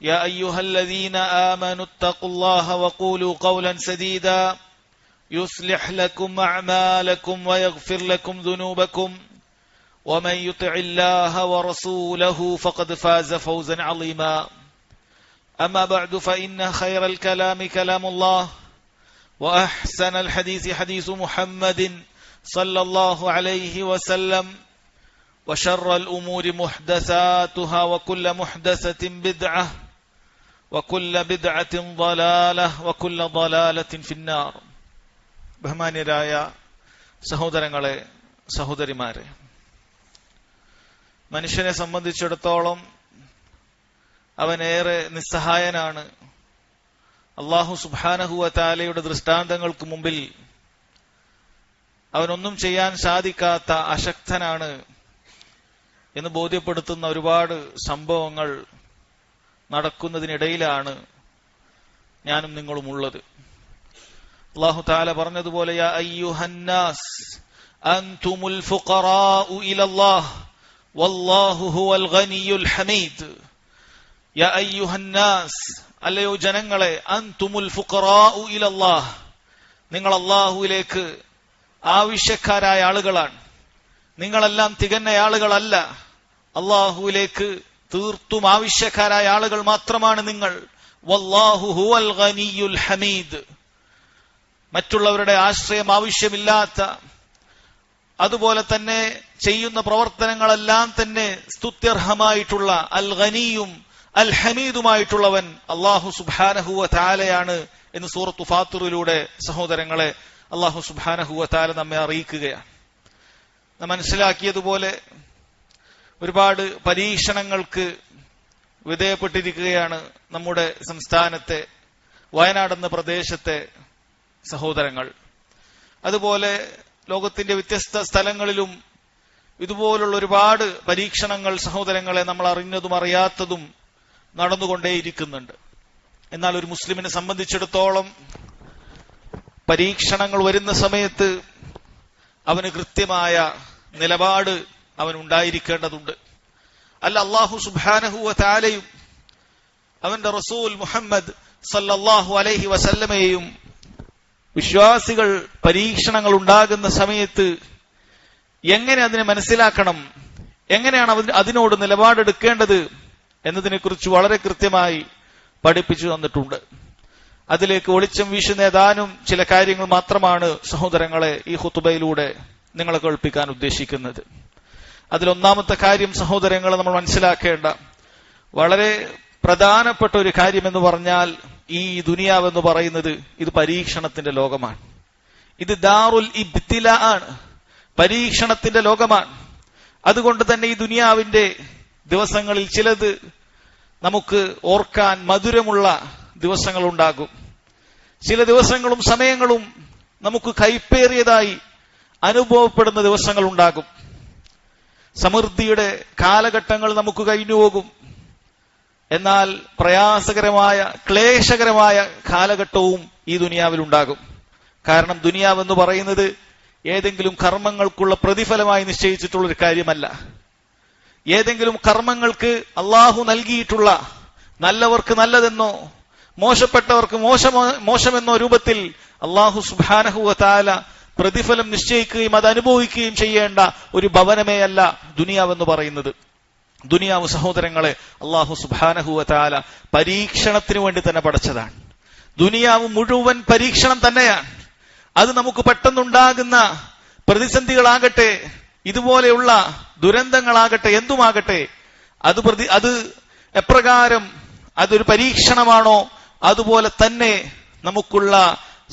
يا أيها الذين آمنوا اتقوا الله وقولوا قولا سديدا. يصلح لكم أعمالكم ويغفر لكم ذنوبكم. ومن يطع الله ورسوله فقد فاز فوزا عظيما. أما بعد فإن خير الكلام كلام الله وأحسن الحديث حديث محمد صلى الله عليه وسلم وشر الأمور محدثاتها وكل محدثة بدعة وكل بدعة ضلالة وكل ضلالة في النار ബഹുമാന്യരായ സഹോദരങ്ങളെ സഹോദരിമാരെ മനുഷ്യനെ സംബന്ധിച്ചിടത്തോളം അവനേറെ നിസ്സഹായനാണ് അള്ളാഹു സുബാനഹുവ താലയുടെ ദൃഷ്ടാന്തങ്ങൾക്ക് മുമ്പിൽ അവനൊന്നും ചെയ്യാൻ സാധിക്കാത്ത അശക്തനാണ് എന്ന് ബോധ്യപ്പെടുത്തുന്ന ഒരുപാട് സംഭവങ്ങൾ നടക്കുന്നതിനിടയിലാണ് ഞാനും നിങ്ങളും ഉള്ളത് അള്ളാഹു താല പറഞ്ഞതുപോലെ അല്ലയോ ജനങ്ങളെ ഫുഖറാഉ നിങ്ങൾ അള്ളാഹുവിലേക്ക് ആവശ്യക്കാരായ ആളുകളാണ്. നിങ്ങളെല്ലാം തികഞ്ഞ ആളുകളല്ല. അള്ളാഹുവിലേക്ക് തീർത്തും ആവശ്യക്കാരായ ആളുകൾ മാത്രമാണ് നിങ്ങൾ. വല്ലാഹു ഹുവൽ ഗനിയുൽ ഹമീദ്. മറ്റുള്ളവരുടെ ആശ്രയം ആവശ്യമില്ലാത്ത അതുപോലെ തന്നെ ചെയ്യുന്ന പ്രവർത്തനങ്ങളെല്ലാം തന്നെ സ്തുത്യർഹമായിട്ടുള്ള അൽ ഖനിയും അൽ ഹമീദുമായിട്ടുള്ളവൻ അള്ളാഹു സുബാനഹുവ താലയാണ് എന്ന് സൂറത്തു ഫാത്തുറിലൂടെ സഹോദരങ്ങളെ അള്ളാഹു സുബാനഹുവ താല നമ്മെ അറിയിക്കുകയാണ്. മനസ്സിലാക്കിയതുപോലെ ഒരുപാട് പരീക്ഷണങ്ങൾക്ക് വിധേയപ്പെട്ടിരിക്കുകയാണ് നമ്മുടെ സംസ്ഥാനത്തെ വയനാട് എന്ന പ്രദേശത്തെ സഹോദരങ്ങൾ. അതുപോലെ ലോകത്തിന്റെ വ്യത്യസ്ത സ്ഥലങ്ങളിലും ഇതുപോലുള്ള ഒരുപാട് പരീക്ഷണങ്ങൾ സഹോദരങ്ങളെ നമ്മൾ അറിഞ്ഞതും അറിയാത്തതും നടന്നുകൊണ്ടേയിരിക്കുന്നുണ്ട്. എന്നാൽ ഒരു മുസ്ലിമിനെ സംബന്ധിച്ചിടത്തോളം പരീക്ഷണങ്ങൾ വരുന്ന സമയത്ത് അവന് കൃത്യമായ നിലപാട് അവൻ ഉണ്ടായിരിക്കേണ്ടതുണ്ട്. അല്ല അള്ളാഹു സുബാനഹുവ താലയും അവന്റെ റസൂൽ മുഹമ്മദ് സല്ലല്ലാഹു അലൈഹി വസല്ലമയെയും വിശ്വാസികൾ പരീക്ഷണങ്ങൾ ഉണ്ടാകുന്ന സമയത്ത് എങ്ങനെ അതിനെ മനസ്സിലാക്കണം എങ്ങനെയാണ് അതിനോട് നിലപാടെടുക്കേണ്ടത് എന്നതിനെക്കുറിച്ച് വളരെ കൃത്യമായി പഠിപ്പിച്ചു തന്നിട്ടുണ്ട്. അതിലേക്ക് ഒളിച്ചം വീശുന്ന ഏതാനും ചില കാര്യങ്ങൾ മാത്രമാണ് സഹോദരങ്ങളെ ഈ ഹുത്തുബയിലൂടെ നിങ്ങളെ കേൾപ്പിക്കാൻ ഉദ്ദേശിക്കുന്നത്. അതിലൊന്നാമത്തെ കാര്യം സഹോദരങ്ങളെ നമ്മൾ മനസ്സിലാക്കേണ്ട. വളരെ പ്രധാനപ്പെട്ട ഒരു കാര്യം എന്ന് പറഞ്ഞാൽ ഈ ദുനിയാവ് എന്ന് പറയുന്നത് ഇത് പരീക്ഷണത്തിന്റെ ലോകമാണ്. ഇത് ദാറുൽ ഇബ്തില ആണ്. പരീക്ഷണത്തിന്റെ ലോകമാണ്. അതുകൊണ്ട് തന്നെ ഈ ദുനിയാവിന്റെ ദിവസങ്ങളിൽ ചിലത് നമുക്ക് ഓർക്കാൻ മധുരമുള്ള ദിവസങ്ങൾ ഉണ്ടാകും ചില ദിവസങ്ങളും സമയങ്ങളും നമുക്ക് കൈപ്പേറിയതായി അനുഭവപ്പെടുന്ന ദിവസങ്ങൾ ഉണ്ടാകും സമൃദ്ധിയുടെ കാലഘട്ടങ്ങൾ നമുക്ക് കഴിഞ്ഞുപോകും എന്നാൽ പ്രയാസകരമായ ക്ലേശകരമായ കാലഘട്ടവും ഈ ദുനിയാവിൽ ഉണ്ടാകും കാരണം ദുനിയാവ് എന്ന് പറയുന്നത് ഏതെങ്കിലും കർമ്മങ്ങൾക്കുള്ള പ്രതിഫലമായി നിശ്ചയിച്ചിട്ടുള്ള ഒരു കാര്യമല്ല. ഏതെങ്കിലും കർമ്മങ്ങൾക്ക് അള്ളാഹു നൽകിയിട്ടുള്ള നല്ലവർക്ക് നല്ലതെന്നോ മോശപ്പെട്ടവർക്ക് മോശമോ മോശമെന്നോ രൂപത്തിൽ അള്ളാഹു സുബാനഹുവ താല പ്രതിഫലം നിശ്ചയിക്കുകയും അത് അനുഭവിക്കുകയും ചെയ്യേണ്ട ഒരു ഭവനമേ അല്ല ദുനിയാവെന്ന് പറയുന്നത്. ദുനിയാവ് സഹോദരങ്ങളെ അള്ളാഹു സുബാനഹുവ താല പരീക്ഷണത്തിന് വേണ്ടി തന്നെ പഠിച്ചതാണ് ദുനിയാവ് മുഴുവൻ പരീക്ഷണം തന്നെയാണ്. അത് നമുക്ക് പെട്ടെന്നുണ്ടാകുന്ന പ്രതിസന്ധികളാകട്ടെ ഇതുപോലെയുള്ള ദുരന്തങ്ങളാകട്ടെ എന്തുമാകട്ടെ അത് പ്രതി അത് എപ്രകാരം അതൊരു പരീക്ഷണമാണോ അതുപോലെ തന്നെ നമുക്കുള്ള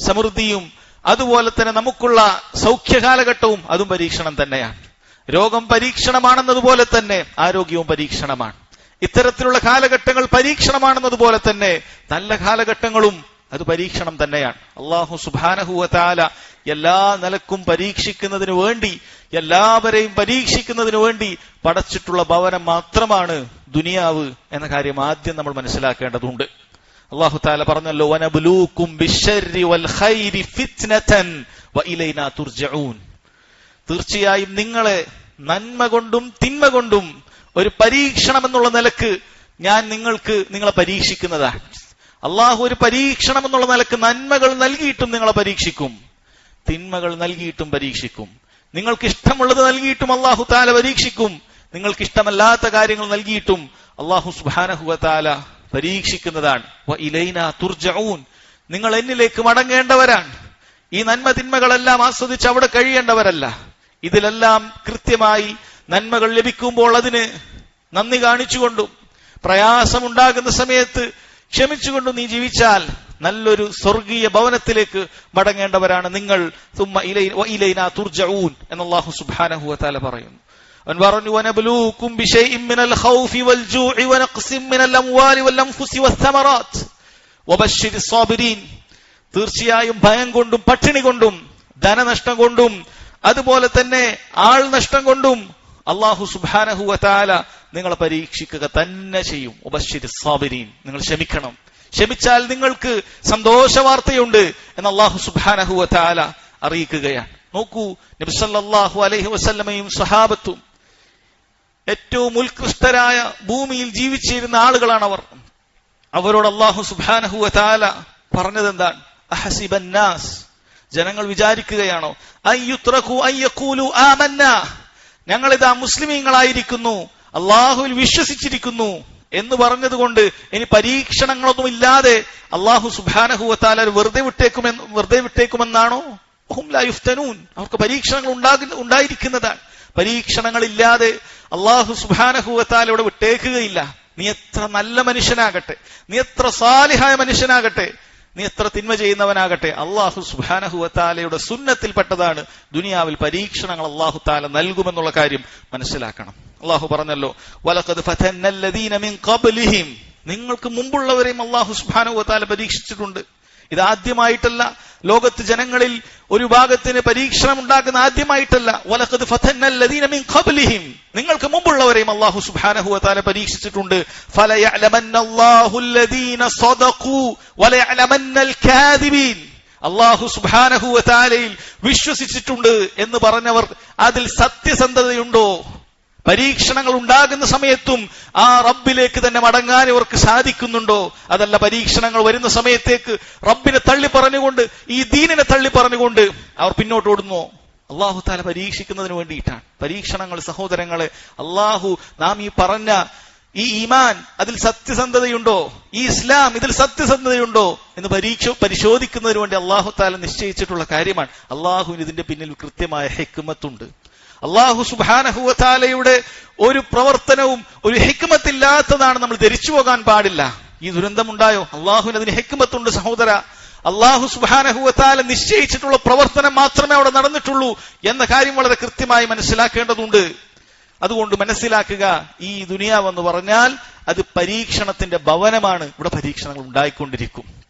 സമൃദ്ധിയും അതുപോലെ തന്നെ നമുക്കുള്ള സൗഖ്യകാലഘട്ടവും അതും പരീക്ഷണം തന്നെയാണ്. രോഗം പരീക്ഷണമാണെന്നതുപോലെ തന്നെ ആരോഗ്യവും പരീക്ഷണമാണ്. ഇത്തരത്തിലുള്ള കാലഘട്ടങ്ങൾ പരീക്ഷണമാണെന്നതുപോലെ തന്നെ നല്ല കാലഘട്ടങ്ങളും അത് പരീക്ഷണം തന്നെയാണ്. അള്ളാഹു സുബാനഹുവല എല്ലാ നിലക്കും പരീക്ഷിക്കുന്നതിന് വേണ്ടി എല്ലാവരെയും പരീക്ഷിക്കുന്നതിന് വേണ്ടി പടച്ചിട്ടുള്ള ഭവനം മാത്രമാണ് ദുനിയാവ് എന്ന കാര്യം ആദ്യം നമ്മൾ മനസ്സിലാക്കേണ്ടതുണ്ട്. അള്ളാഹു താല പറഞ്ഞല്ലോ വനബുലൂക്കും തീർച്ചയായും നിങ്ങളെ നന്മ കൊണ്ടും തിന്മ കൊണ്ടും ഒരു പരീക്ഷണം എന്നുള്ള നിലയ്ക്ക് ഞാൻ നിങ്ങൾക്ക് നിങ്ങളെ പരീക്ഷിക്കുന്നതാണ് അള്ളാഹു ഒരു പരീക്ഷണം എന്നുള്ള നിലയ്ക്ക് നന്മകൾ നൽകിയിട്ടും നിങ്ങളെ പരീക്ഷിക്കും. തിന്മകൾ നൽകിയിട്ടും പരീക്ഷിക്കും. നിങ്ങൾക്ക് ഇഷ്ടമുള്ളത് നൽകിയിട്ടും അള്ളാഹു താല പരീക്ഷിക്കും. നിങ്ങൾക്ക് ഇഷ്ടമല്ലാത്ത കാര്യങ്ങൾ നൽകിയിട്ടും അള്ളാഹു സുബാനഹുവ താല പരീക്ഷിക്കുന്നതാണ്. ഇലൈന തുർജഊൻ. നിങ്ങൾ എന്നിലേക്ക് മടങ്ങേണ്ടവരാണ്. ഈ നന്മ തിന്മകളെല്ലാം ആസ്വദിച്ച് അവിടെ കഴിയേണ്ടവരല്ല. ഇതിലെല്ലാം കൃത്യമായി നന്മകൾ ലഭിക്കുമ്പോൾ അതിന് നന്ദി കാണിച്ചുകൊണ്ടും പ്രയാസമുണ്ടാകുന്ന സമയത്ത് ക്ഷമിച്ചുകൊണ്ടും നീ ജീവിച്ചാൽ നല്ലൊരു സ്വർഗീയ ഭവനത്തിലേക്ക് മടങ്ങേണ്ടവരാണ് നിങ്ങൾ. തുമ്മ ഇലൈന തുർജഊൻ. എന്നല്ലാഹു സുബ്ഹാനഹു വതആല പറയുന്നു. അവൻ പറഞ്ഞു വനബ്ലൂക്കും മിനൽ ഖൗഫി വൽ ജൂഇ വനഖ്സിൻ മിനൽ അംവാലി വൽ അൻഫുസി വസ്സമറാത്ത് വബശ്ശിരിസ് സാബിരീൻ തീർച്ചയായും ഭയം കൊണ്ടും പട്ടിണി കൊണ്ടും ധനനഷ്ടം കൊണ്ടും അതുപോലെ തന്നെ ആൾ നഷ്ടം കൊണ്ടും അള്ളാഹു സുബാനഹു വാല നിങ്ങളെ പരീക്ഷിക്കുക തന്നെ ചെയ്യും. ഉപശ്ശിരി സാബിരീൻ നിങ്ങൾ ക്ഷമിക്കണം. ക്ഷമിച്ചാൽ നിങ്ങൾക്ക് സന്തോഷ വാർത്തയുണ്ട് എന്ന് അള്ളാഹു സുബാനഹു വാല അറിയിക്കുകയാണ്. നോക്കൂ നബിസല്ലാഹു അലൈഹി വസല്ലമയും സഹാബത്തും ഏറ്റവും ഉത്കൃഷ്ടരായ ഭൂമിയിൽ ജീവിച്ചിരുന്ന ആളുകളാണ് അവർ. അവരോട് അള്ളാഹു സുബാനഹു വതാല പറഞ്ഞത് എന്താണ് അഹസിബന്നാസ്. ജനങ്ങൾ വിചാരിക്കുകയാണോ? അയ്യുത്രഖു ഇതാ ആമന്ന. ഞങ്ങളിതാ മുസ്ലിമീങ്ങളായിരിക്കുന്നു. അള്ളാഹുവിൽ വിശ്വസിച്ചിരിക്കുന്നു എന്ന് പറഞ്ഞതുകൊണ്ട് ഇനി പരീക്ഷണങ്ങളൊന്നും ഇല്ലാതെ അള്ളാഹു സുബാനഹു വതാല വെറുതെ വിട്ടേക്കുമെന്ന് വെറുതെ വിട്ടേക്കുമെന്നാണോ? ലാ യുഫ്തനൂൻ. അവർക്ക് പരീക്ഷണങ്ങൾ ഉണ്ടാകുന്ന ഉണ്ടായിരിക്കുന്നതാണ്. പരീക്ഷണങ്ങളില്ലാതെ അള്ളാഹു സുബാനഹുവത്താൽ ഇവിടെ വിട്ടേക്കുകയില്ല. നീ എത്ര നല്ല മനുഷ്യനാകട്ടെ. നീ എത്ര സാലിഹായ മനുഷ്യനാകട്ടെ. നീ എത്ര തിന്മ ചെയ്യുന്നവനാകട്ടെ. അള്ളാഹു സുബാനഹുവത്താലയുടെ സുന്നത്തിൽപ്പെട്ടതാണ് ദുനിയാവിൽ പരീക്ഷണങ്ങൾ അള്ളാഹു താല നൽകുമെന്നുള്ള കാര്യം മനസ്സിലാക്കണം. അള്ളാഹു പറഞ്ഞല്ലോ നിങ്ങൾക്ക് മുമ്പുള്ളവരെയും അള്ളാഹു സുബാനഹുവത്താല പരീക്ഷിച്ചിട്ടുണ്ട്. ഇതാദ്യമായിട്ടല്ല ലോകത്ത് ജനങ്ങളിൽ ഒരു ഭാഗത്തിന് പരീക്ഷണം ഉണ്ടാക്കുന്ന ആദ്യമായിട്ടല്ല വലക്കത് ഖബ്ലിഹിം. നിങ്ങൾക്ക് മുമ്പുള്ളവരെയും അള്ളാഹു വതആല പരീക്ഷിച്ചിട്ടുണ്ട്. അള്ളാഹു വതആലയിൽ വിശ്വസിച്ചിട്ടുണ്ട് എന്ന് പറഞ്ഞവർ അതിൽ സത്യസന്ധതയുണ്ടോ? പരീക്ഷണങ്ങൾ ഉണ്ടാകുന്ന സമയത്തും ആ റബ്ബിലേക്ക് തന്നെ മടങ്ങാൻ ഇവർക്ക് സാധിക്കുന്നുണ്ടോ? അതല്ല പരീക്ഷണങ്ങൾ വരുന്ന സമയത്തേക്ക് റബ്ബിനെ തള്ളി പറഞ്ഞുകൊണ്ട് ഈ ദീനിനെ തള്ളി പറഞ്ഞുകൊണ്ട് അവർ പിന്നോട്ട് ഓടുന്നു. അള്ളാഹു താല പരീക്ഷിക്കുന്നതിന് വേണ്ടിയിട്ടാണ്. പരീക്ഷണങ്ങൾ സഹോദരങ്ങളെ അള്ളാഹു നാം ഈ പറഞ്ഞ ഈ ഈമാൻ അതിൽ സത്യസന്ധതയുണ്ടോ? ഈ ഇസ്ലാം ഇതിൽ സത്യസന്ധതയുണ്ടോ? എന്ന് പരീക്ഷ പരിശോധിക്കുന്നതിന് വേണ്ടി അള്ളാഹു താല നിശ്ചയിച്ചിട്ടുള്ള കാര്യമാണ്. അള്ളാഹുവിന് ഇതിന്റെ പിന്നിൽ കൃത്യമായ ഹെക്കുമത്തുണ്ട് അള്ളാഹു സുബാനഹുവത്താലയുടെ ഒരു പ്രവർത്തനവും ഒരു ഹെക്കുമത്തില്ലാത്തതാണ് നമ്മൾ ധരിച്ചു പോകാൻ പാടില്ല. ഈ ദുരന്തമുണ്ടായോ? അള്ളാഹുവിന് അതിന് ഹെക്കുമത്തുണ്ട് സഹോദര. അള്ളാഹു സുബാനഹുവത്താല നിശ്ചയിച്ചിട്ടുള്ള പ്രവർത്തനം മാത്രമേ അവിടെ നടന്നിട്ടുള്ളൂ എന്ന കാര്യം വളരെ കൃത്യമായി മനസ്സിലാക്കേണ്ടതുണ്ട്. അതുകൊണ്ട് മനസ്സിലാക്കുക ഈ ദുനിയാവ് എന്ന് പറഞ്ഞാൽ അത് പരീക്ഷണത്തിന്റെ ഭവനമാണ്. ഇവിടെ പരീക്ഷണങ്ങൾ ഉണ്ടായിക്കൊണ്ടിരിക്കും.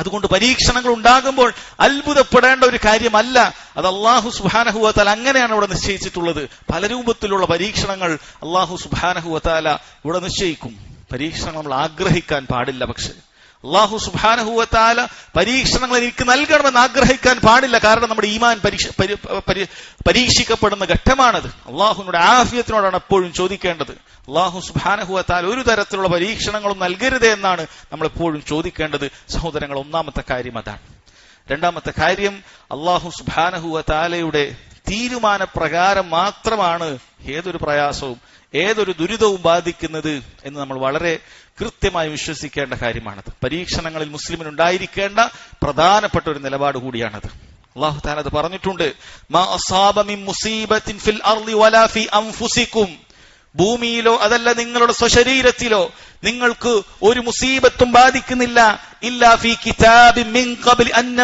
അതുകൊണ്ട് പരീക്ഷണങ്ങൾ ഉണ്ടാകുമ്പോൾ അത്ഭുതപ്പെടേണ്ട ഒരു കാര്യമല്ല. അത് അള്ളാഹു സുബാനഹുവത്താൽ അങ്ങനെയാണ് ഇവിടെ നിശ്ചയിച്ചിട്ടുള്ളത്. പല രൂപത്തിലുള്ള പരീക്ഷണങ്ങൾ അള്ളാഹു സുബാനഹുവത്താല ഇവിടെ നിശ്ചയിക്കും. പരീക്ഷണങ്ങൾ നമ്മൾ ആഗ്രഹിക്കാൻ പാടില്ല പക്ഷെ. അള്ളാഹു സുബാനഹുവത്താല പരീക്ഷണങ്ങൾ എനിക്ക് നൽകണമെന്ന് ആഗ്രഹിക്കാൻ പാടില്ല. കാരണം നമ്മുടെ ഈമാൻ പരീക്ഷ പരി- പരി- പരീക്ഷിക്കപ്പെടുന്ന ഘട്ടമാണത്. അള്ളാഹുവിനോട് ആഫിയത്തിനോടാണ് എപ്പോഴും ചോദിക്കേണ്ടത്. അള്ളാഹു സുഹാനഹുവത്താൽ ഒരു തരത്തിലുള്ള പരീക്ഷണങ്ങളും നൽകരുത് എന്നാണ് നമ്മൾ എപ്പോഴും ചോദിക്കേണ്ടത്. സഹോദരങ്ങൾ ഒന്നാമത്തെ കാര്യം അതാണ്. രണ്ടാമത്തെ കാര്യം അള്ളാഹു സുബാനഹുവത്താലയുടെ തീരുമാനപ്രകാരം മാത്രമാണ് ഏതൊരു പ്രയാസവും ഏതൊരു ദുരിതവും ബാധിക്കുന്നത് എന്ന് നമ്മൾ വളരെ കൃത്യമായി വിശ്വസിക്കേണ്ട കാര്യമാണത്. പരീക്ഷണങ്ങളിൽ മുസ്ലിമിന് ഉണ്ടായിരിക്കേണ്ട പ്രധാനപ്പെട്ട ഒരു നിലപാട് കൂടിയാണത്. അള്ളാഹു താൻ അത് പറഞ്ഞിട്ടുണ്ട്. ഭൂമിയിലോ അതല്ല നിങ്ങളുടെ സ്വശരീരത്തിലോ നിങ്ങൾക്ക് ഒരു മുസീബത്തും ബാധിക്കുന്നില്ല. ഇല്ലാ ഫി കിതാബി മിൻ കബിൽ അൻ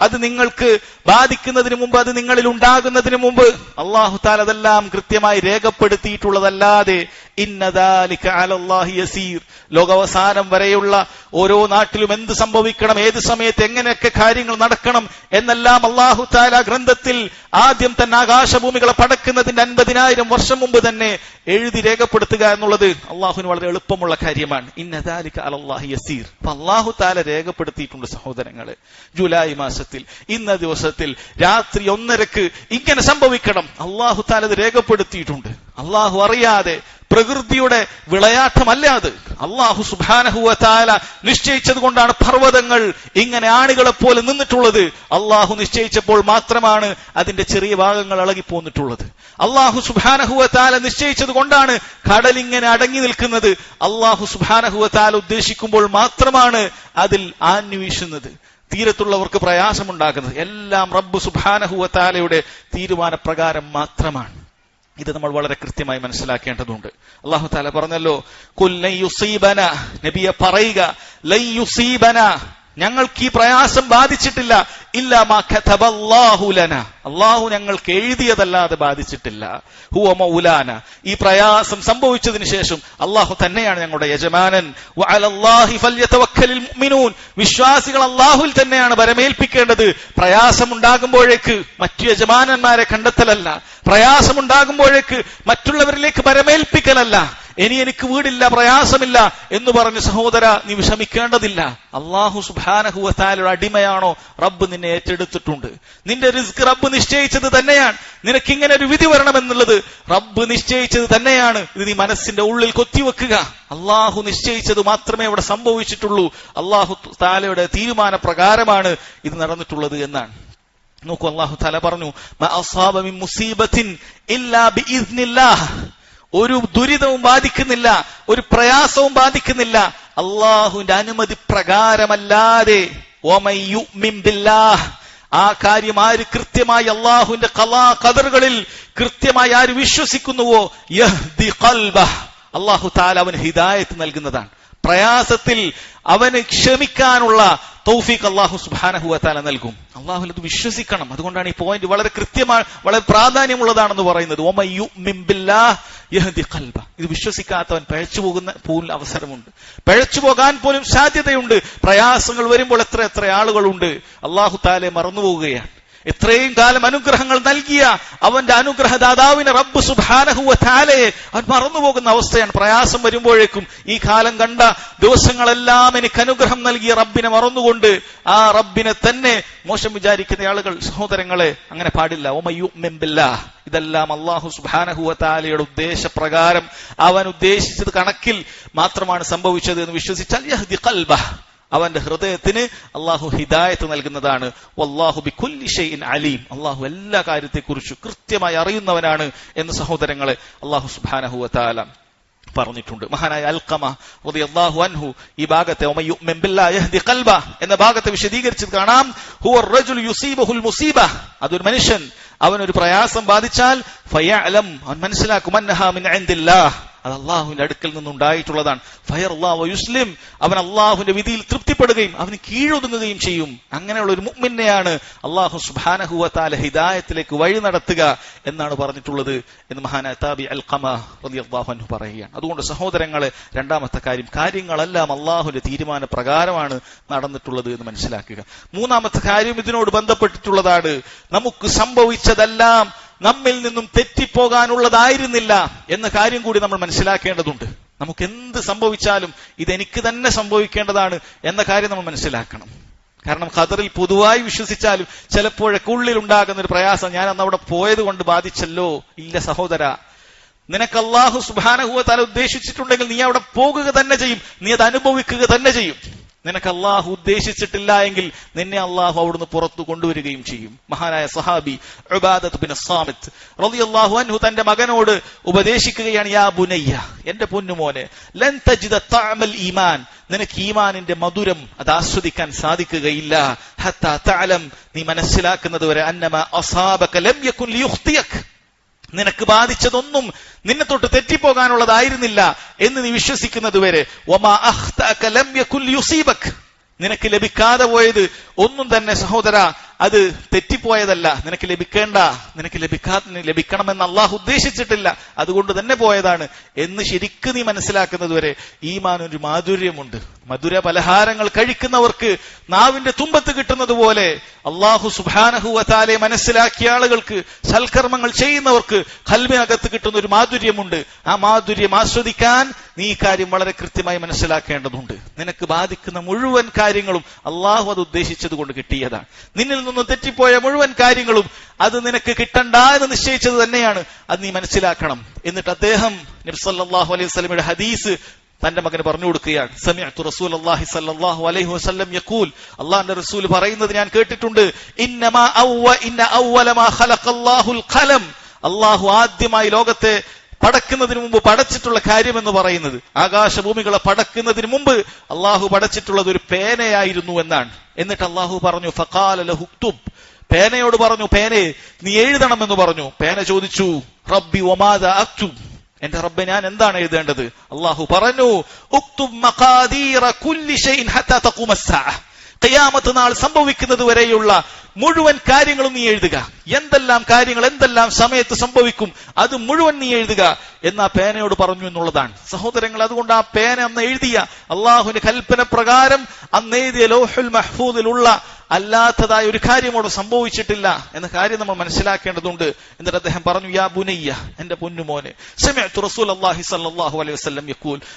അത് നിങ്ങൾക്ക് ബാധിക്കുന്നതിന് മുമ്പ് അത് നിങ്ങളിൽ ഉണ്ടാകുന്നതിന് മുമ്പ്. അള്ളാഹു താൽ അതെല്ലാം കൃത്യമായി രേഖപ്പെടുത്തിയിട്ടുള്ളതല്ലാതെ ഇന്നദാലിക അലല്ലാഹി യസീർ. ലോകാവസാനം വരെയുള്ള ഓരോ നാട്ടിലും എന്ത് സംഭവിക്കണം ഏത് സമയത്ത് എങ്ങനെയൊക്കെ കാര്യങ്ങൾ നടക്കണം എന്നെല്ലാം അള്ളാഹു താല ഗ്രന്ഥത്തിൽ ആദ്യം തന്നെ ആകാശഭൂമികളെ പടക്കുന്നതിന്റെ അൻപതിനായിരം വർഷം മുമ്പ് തന്നെ എഴുതി രേഖപ്പെടുത്തുക എന്നുള്ളത് അള്ളാഹുവിന് വളരെ എളുപ്പമുള്ള കാര്യമാണ്. ഇന്നദാലിക അലല്ലാഹി യസീർ. അപ്പൊ അള്ളാഹു താല രേഖപ്പെടുത്തിയിട്ടുണ്ട് സഹോദരങ്ങളെ. ജൂലൈ മാസത്തിൽ ഇന്ന ദിവസത്തിൽ രാത്രി ഒന്നരക്ക് ഇങ്ങനെ സംഭവിക്കണം. അള്ളാഹു താല അത് രേഖപ്പെടുത്തിയിട്ടുണ്ട്. അള്ളാഹു അറിയാതെ പ്രകൃതിയുടെ വിളയാട്ടമല്ല അത്. അള്ളാഹു സുബാനഹുവ നിശ്ചയിച്ചത് കൊണ്ടാണ് പർവതങ്ങൾ ഇങ്ങനെ ആണികളെ പോലെ നിന്നിട്ടുള്ളത്. അള്ളാഹു നിശ്ചയിച്ചപ്പോൾ മാത്രമാണ് അതിന്റെ ചെറിയ ഭാഗങ്ങൾ ഇളകിപ്പോന്നിട്ടുള്ളത് അള്ളാഹു സുബാനഹുവ നിശ്ചയിച്ചത് കൊണ്ടാണ് കടൽ ഇങ്ങനെ അടങ്ങി നിൽക്കുന്നത്. അള്ളാഹു സുബാനഹുവ ഉദ്ദേശിക്കുമ്പോൾ മാത്രമാണ് അതിൽ ആഞ്ഞു വീശുന്നത് തീരത്തുള്ളവർക്ക് പ്രയാസമുണ്ടാക്കുന്നത് എല്ലാം റബ്ബ് സുബാനഹുവ താലയുടെ തീരുമാനപ്രകാരം മാത്രമാണ്. ഇത് നമ്മൾ വളരെ കൃത്യമായി മനസ്സിലാക്കേണ്ടതുണ്ട്. അള്ളാഹു താല പറഞ്ഞല്ലോ കുല്ലൈ നബിയെ പറയുക ലൈ ഞങ്ങൾക്ക് ഈ പ്രയാസം ബാധിച്ചിട്ടില്ല. ഇല്ല ലന. അള്ളാഹു ഞങ്ങൾക്ക് എഴുതിയതല്ലാതെ ബാധിച്ചിട്ടില്ല. ഹുവ ഈ പ്രയാസം സംഭവിച്ചതിന് ശേഷം അള്ളാഹു തന്നെയാണ് ഞങ്ങളുടെ യജമാനൻ. വിശ്വാസികൾ അള്ളാഹുൽ തന്നെയാണ് വരമേൽപ്പിക്കേണ്ടത്. പ്രയാസമുണ്ടാകുമ്പോഴേക്ക് മറ്റു യജമാനന്മാരെ കണ്ടെത്തലല്ല. പ്രയാസമുണ്ടാകുമ്പോഴേക്ക് മറ്റുള്ളവരിലേക്ക് വരമേൽപ്പിക്കലല്ല. ഇനി എനിക്ക് വീടില്ല പ്രയാസമില്ല എന്ന് പറഞ്ഞ് സഹോദര നീ വിഷമിക്കേണ്ടതില്ല. അള്ളാഹു സുബാനഹുവത്താലൊരു അടിമയാണോ റബ്ബ് നിന്നെ ഏറ്റെടുത്തിട്ടുണ്ട്. നിന്റെ റിസ്ക് റബ്ബ് നിശ്ചയിച്ചത് തന്നെയാണ്. നിനക്ക് ഇങ്ങനെ ഒരു വിധി വരണമെന്നുള്ളത് റബ്ബ് നിശ്ചയിച്ചത് തന്നെയാണ്. ഇത് നീ മനസ്സിന്റെ ഉള്ളിൽ കൊത്തിവെക്കുക. അള്ളാഹു നിശ്ചയിച്ചത് മാത്രമേ അവിടെ സംഭവിച്ചിട്ടുള്ളൂ. അള്ളാഹു താലയുടെ തീരുമാന പ്രകാരമാണ് ഇത് നടന്നിട്ടുള്ളത് എന്നാണ്. നോക്കൂ അള്ളാഹു താല പറഞ്ഞു ഒരു ദുരിതവും ബാധിക്കുന്നില്ല ഒരു പ്രയാസവും ബാധിക്കുന്നില്ല അള്ളാഹുവിന്റെ അനുമതി പ്രകാരമല്ലാതെ. ആ കാര്യം ആര് കൃത്യമായി അള്ളാഹുവിന്റെ കലാ കതറുകളിൽ കൃത്യമായി ആര് വിശ്വസിക്കുന്നുവോ. അള്ളാഹു താല അവന് ഹിദായത്ത് നൽകുന്നതാണ് പ്രയാസത്തിൽ അവന് ക്ഷമിക്കാനുള്ള തൗഫീഖ് അള്ളാഹു സുബാനഹുവ താല നൽകും. അള്ളാഹു അത് വിശ്വസിക്കണം. അതുകൊണ്ടാണ് ഈ പോയിന്റ് വളരെ കൃത്യമായി വളരെ പ്രാധാന്യമുള്ളതാണെന്ന് പറയുന്നത്. ഇത് വിശ്വസിക്കാത്തവൻ പഴച്ചു പോകുന്ന പോലും അവസരമുണ്ട്. പഴച്ചു പോകാൻ പോലും സാധ്യതയുണ്ട്. പ്രയാസങ്ങൾ വരുമ്പോൾ എത്ര എത്ര ആളുകളുണ്ട്. അള്ളാഹു താലെ മറന്നുപോവുകയാണ് എത്രയും കാലം അനുഗ്രഹങ്ങൾ നൽകിയ അവന്റെ അനുഗ്രഹദാതാവിനെ റബ്ബ് സുബാനഹുവ താലയെ അവൻ മറന്നുപോകുന്ന അവസ്ഥയാണ്. പ്രയാസം വരുമ്പോഴേക്കും ഈ കാലം കണ്ട ദിവസങ്ങളെല്ലാം എനിക്ക് അനുഗ്രഹം നൽകിയ റബ്ബിനെ മറന്നുകൊണ്ട് ആ റബ്ബിനെ തന്നെ മോശം വിചാരിക്കുന്ന ആളുകൾ സഹോദരങ്ങളെ അങ്ങനെ പാടില്ല. ഒമയുമെമ്പില്ല ഇതെല്ലാം അള്ളാഹു സുബാനഹുവ താലയുടെ ഉദ്ദേശപ്രകാരം അവൻ ഉദ്ദേശിച്ചത് കണക്കിൽ മാത്രമാണ് സംഭവിച്ചത് എന്ന് വിശ്വസിച്ചാൽ അവന്റെ ഹൃദയത്തിന് അള്ളാഹു ഹിദായത്ത് നൽകുന്നതാണ്. ബികുല്ലി ഷൈഇൻ അലീം. അള്ളാഹു എല്ലാ കാര്യത്തെക്കുറിച്ച് കൃത്യമായി അറിയുന്നവനാണ് എന്ന് സഹോദരങ്ങളെ അള്ളാഹു സുബ്ഹാനഹു വതആല പറഞ്ഞിട്ടുണ്ട്. മഹാനായ അൽക്കമ അള്ളാഹു അൻഹു ഈ ഭാഗത്തെ ഖൽബ എന്ന ഭാഗത്തെ വിശദീകരിച്ചത് കാണാം. യുസീബഹുൽ മുസീബ. അതൊരു മനുഷ്യൻ. അവനൊരു പ്രയാസം ബാധിച്ചാൽ ഫയഅലം. അവൻ മനസ്സിലാക്കും അത് അള്ളാഹുവിന്റെ അടുക്കൽ നിന്നുണ്ടായിട്ടുള്ളതാണ്. ഫയർ അള്ളാഹു യുസ്ലിം അവൻ അള്ളാഹുവിന്റെ വിധിയിൽ തൃപ്തിപ്പെടുകയും അവന് കീഴൊതുങ്ങുകയും ചെയ്യും. അങ്ങനെയുള്ള ഒരു മുഗ്മിനെയാണ് അള്ളാഹു സുബാനഹുവത്താല ഹിദായത്തിലേക്ക് വഴി നടത്തുക എന്നാണ് പറഞ്ഞിട്ടുള്ളത് എന്ന് മഹാന താബി അൽ ഖമാഹു പറയുകയാണ്. അതുകൊണ്ട് സഹോദരങ്ങളെ രണ്ടാമത്തെ കാര്യം കാര്യങ്ങളെല്ലാം അള്ളാഹുവിന്റെ തീരുമാന പ്രകാരമാണ് നടന്നിട്ടുള്ളത് എന്ന് മനസ്സിലാക്കുക. മൂന്നാമത്തെ കാര്യം ഇതിനോട് ബന്ധപ്പെട്ടിട്ടുള്ളതാണ്. നമുക്ക് സംഭവിച്ചതെല്ലാം നമ്മിൽ നിന്നും തെറ്റിപ്പോകാനുള്ളതായിരുന്നില്ല എന്ന കാര്യം കൂടി നമ്മൾ മനസ്സിലാക്കേണ്ടതുണ്ട്. നമുക്ക് എന്ത് സംഭവിച്ചാലും ഇതെനിക്ക് തന്നെ സംഭവിക്കേണ്ടതാണ് എന്ന കാര്യം നമ്മൾ മനസ്സിലാക്കണം. കാരണം ഖദറിൽ പൊതുവായി വിശ്വസിച്ചാലും ചിലപ്പോഴൊക്കെ ഉള്ളിൽ ഉണ്ടാകുന്ന ഒരു പ്രയാസം ഞാൻ അന്ന് അവിടെ പോയത് കൊണ്ട് ബാധിച്ചല്ലോ. ഇല്ല സഹോദര നിനക്ക് അള്ളാഹു സുബാനഹുവ തല ഉദ്ദേശിച്ചിട്ടുണ്ടെങ്കിൽ നീ അവിടെ പോകുക തന്നെ ചെയ്യും. നീ അത് അനുഭവിക്കുക തന്നെ ചെയ്യും. നിനക്ക് അള്ളാഹു ഉദ്ദേശിച്ചിട്ടില്ല എങ്കിൽ നിന്നെ അള്ളാഹു അവിടുന്ന് പുറത്തു കൊണ്ടുവരികയും ചെയ്യും. മഹാനായ സഹാബി ഉബാദത്ത് റളിയല്ലാഹു അൻഹു തന്റെ മകനോട് ഉപദേശിക്കുകയാണ് യാ ബുനയ്യ എന്റെ പൊന്നുമോനെ ലൻ ഈമാൻ. നിനക്ക് ഈമാനിന്റെ മധുരം അത് ആസ്വദിക്കാൻ സാധിക്കുകയില്ല. ഹത്താ തഅലം നീ മനസ്സിലാക്കുന്നത് വരെ അന്നമ അസാബക ലം നിനക്ക് ബാധിച്ചതൊന്നും നിന്നെ തൊട്ട് തെറ്റിപ്പോകാനുള്ളതായിരുന്നില്ല എന്ന് നീ വിശ്വസിക്കുന്നതുവരെ. നിനക്ക് ലഭിക്കാതെ പോയത് ഒന്നും തന്നെ സഹോദര അത് തെറ്റിപ്പോയതല്ല. നിനക്ക് ലഭിക്കേണ്ട നിനക്ക് ലഭിക്കാ ലഭിക്കണമെന്ന് അള്ളാഹു ഉദ്ദേശിച്ചിട്ടില്ല. അതുകൊണ്ട് തന്നെ പോയതാണ്. എന്ന് ശരിക്കും നീ മനസ്സിലാക്കുന്നത് വരെ ഈമാൻ ഒരു മാധുര്യമുണ്ട്. മധുര പലഹാരങ്ങൾ കഴിക്കുന്നവർക്ക് നാവിന്റെ തുമ്പത്ത് കിട്ടുന്നത് പോലെ അള്ളാഹു സുബാനഹുവത്താലെ മനസ്സിലാക്കിയ ആളുകൾക്ക് സൽക്കർമ്മങ്ങൾ ചെയ്യുന്നവർക്ക് കൽവിനകത്ത് കിട്ടുന്ന ഒരു മാധുര്യമുണ്ട്. ആ മാധുര്യം ആസ്വദിക്കാൻ നീ ഈ കാര്യം വളരെ കൃത്യമായി മനസ്സിലാക്കേണ്ടതുണ്ട്. നിനക്ക് ബാധിക്കുന്ന മുഴുവൻ കാര്യങ്ങളും അള്ളാഹു അത് ഉദ്ദേശിച്ചത് കൊണ്ട് കിട്ടിയതാണ്. നിന്നിൽ നിന്ന് തെറ്റിപ്പോയ മുഴുവൻ കാര്യങ്ങളും അത് നിനക്ക് കിട്ടണ്ട എന്ന് നിശ്ചയിച്ചത് തന്നെയാണ്. അത് നീ മനസ്സിലാക്കണം. എന്നിട്ട് അദ്ദേഹം നബ്സല്ലാഹു അലൈഹി സ്വലമിയുടെ ഹദീസ് തന്റെ മകന് പറഞ്ഞു കൊടുക്കുകയാണ്. സമിഅത്തു റസൂൽ അള്ളാഹി സല്ലല്ലാഹു അലൈഹി വസല്ലം യഖൂൽ. അള്ളാഹിന്റെ റസൂൽ പറയുന്നത് ഞാൻ കേട്ടിട്ടുണ്ട്. ഇന്നമാ ഔവ ഇന്ന അവ്വല മാ ഖലഖല്ലാഹുൽ ഖലം. അള്ളാഹു ആദ്യമായി ലോകത്തെ പടക്കുന്നതിന് മുമ്പ് പടച്ചിട്ടുള്ള കാര്യം എന്ന് പറയുന്നത് ആകാശഭൂമികളെ പടക്കുന്നതിന് മുമ്പ് അള്ളാഹു പടച്ചിട്ടുള്ളത് ഒരു പേനയായിരുന്നു എന്നാണ്. എന്നിട്ട് അള്ളാഹു പറഞ്ഞു ലഹുക്തുബ് പേനയോട് പറഞ്ഞു പേനെ നീ എഴുതണം എന്ന് പറഞ്ഞു. പേന ചോദിച്ചു റബ്ബി ഒമാദ അക്തു എന്റെ റബ്ബെ ഞാൻ എന്താണ് എഴുതേണ്ടത്? അള്ളാഹു പറഞ്ഞു ഖിയാമത്ത് നാൾ സംഭവിക്കുന്നത് വരെയുള്ള മുഴുവൻ കാര്യങ്ങളും നീ എഴുതുക. എന്തെല്ലാം കാര്യങ്ങൾ എന്തെല്ലാം സമയത്ത് സംഭവിക്കും അത് മുഴുവൻ നീ എഴുതുക. എന്ന് ആ പേനയോട് പറഞ്ഞു എന്നുള്ളതാണ്. സഹോദരങ്ങൾ അതുകൊണ്ട് ആ പേന അന്ന് എഴുതിയ അള്ളാഹുവിന്റെ കൽപ്പന പ്രകാരം അന്ന് എഴുതിയ ലോഹുൽ മഹ്ഫൂദിലുള്ള അല്ലാത്തതായ ഒരു കാര്യം അവിടെ സംഭവിച്ചിട്ടില്ല എന്ന കാര്യം നമ്മൾ മനസ്സിലാക്കേണ്ടതുണ്ട്. എന്നിട്ട് അദ്ദേഹം പറഞ്ഞു യാ ബുനയ്യ എന്റെ പൊന്നുമോനെ